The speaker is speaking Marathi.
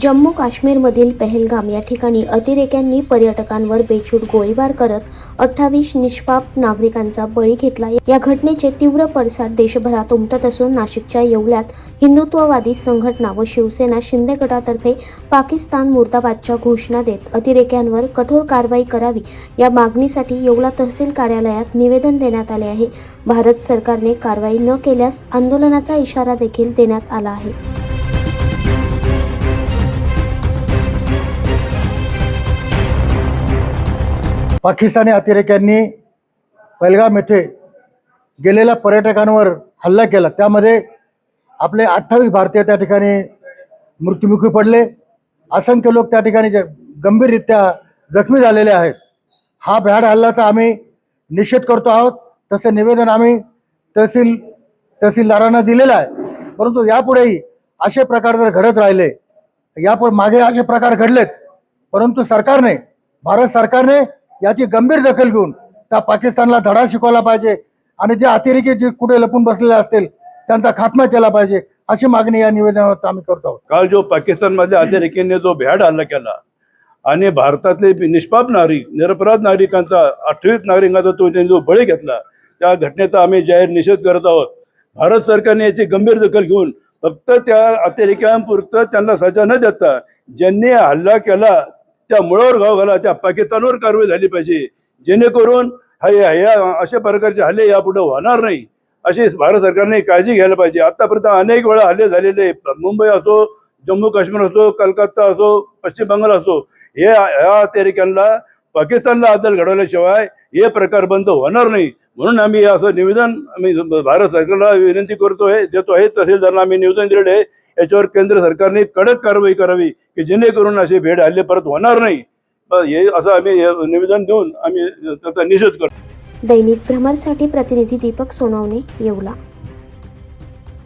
जम्मू काश्मीरमधील पहलगाम या ठिकाणी अतिरेक्यांनी पर्यटकांवर बेछूट गोळीबार करत अठ्ठावीस निष्पाप नागरिकांचा बळी घेतला. या घटनेचे तीव्र पडसाद देशभरात उमटत असून नाशिकच्या येवल्यात हिंदुत्ववादी संघटना व शिवसेना शिंदे गटातर्फे पाकिस्तान मुर्दाबादच्या घोषणा देत अतिरेक्यांवर कठोर कारवाई करावी या मागणीसाठी येवला तहसील कार्यालयात निवेदन देण्यात आले आहे. भारत सरकारने कारवाई न केल्यास आंदोलनाचा इशारा देखील देण्यात आला आहे. पाकिस्तानी अतिरेक्यांनी पहलगाम येथे गेलेल्या पर्यटकांवर हल्ला केला. त्यामध्ये आपले अठ्ठावीस भारतीय त्या ठिकाणी मृत्युमुखी पडले. असंख्य लोक त्या ठिकाणी ज- गंभीररित्या जखमी झालेले आहेत. हा भ्याड हल्ल्याचा आम्ही निषेध करतो आहोत. तसे निवेदन आम्ही तहसील तहसीलदारांना दिलेलं आहे. परंतु यापुढेही असे प्रकार जर घडत राहिले यापुढे मागे असे प्रकार घडलेत. परंतु सरकारने भारत सरकारने याची गंभीर दखल घेऊन त्या पाकिस्तानला धडा शिकवला पाहिजे आणि जे अतिरेकी जे कुठे लपून बसलेले असतील त्यांचा खात्मा केला पाहिजे अशी मागणी या निवेदनात आम्ही करतो आहोत. काल जो पाकिस्तानमधल्या अतिरेकीने जो भ्याड हल्ला केला आणि भारतातले निष्पाप नागरिक निरपराध नागरिकांचा अठ्ठावीस नागरिकांचा तो त्यांनी जो बळी घेतला त्या घटनेचा आम्ही जाहीर निषेध करत आहोत. भारत सरकारने याची गंभीर दखल घेऊन फक्त त्या अतिरेक्यांपुरतं त्यांना सजा न देता ज्यांनी हल्ला केला त्या मुळावर घाव घाला त्या पाकिस्तानवर कारवाई झाली पाहिजे. जेणेकरून या अशा प्रकारचे हल्ले यापुढे होणार नाही. अशी भारत सरकारने काळजी घ्यायला पाहिजे. आतापर्यंत अनेक वेळा हल्ले झालेले मुंबई असो जम्मू काश्मीर असो कलकत्ता असो पश्चिम बंगाल असो हे ह्या अतिरेक्यांना पाकिस्तानला आदल घडवल्याशिवाय हे प्रकार बंद होणार नाही. म्हणून आम्ही हे असं निवेदन आम्ही भारत सरकारला विनंती करतोय देतो आहे तहसीलदारांना आम्ही निवेदन दिलेले आहे. याच्यावर केंद्र सरकारने कडक कारवाई करावी की जेणेकरून असे भेड हल्ले परत होणार नाही. हे असं आम्ही निवेदन देऊन आम्ही त्याचा निषेध करतो. दैनिक भ्रमरसाठी प्रतिनिधी दीपक सोनवणे येवला.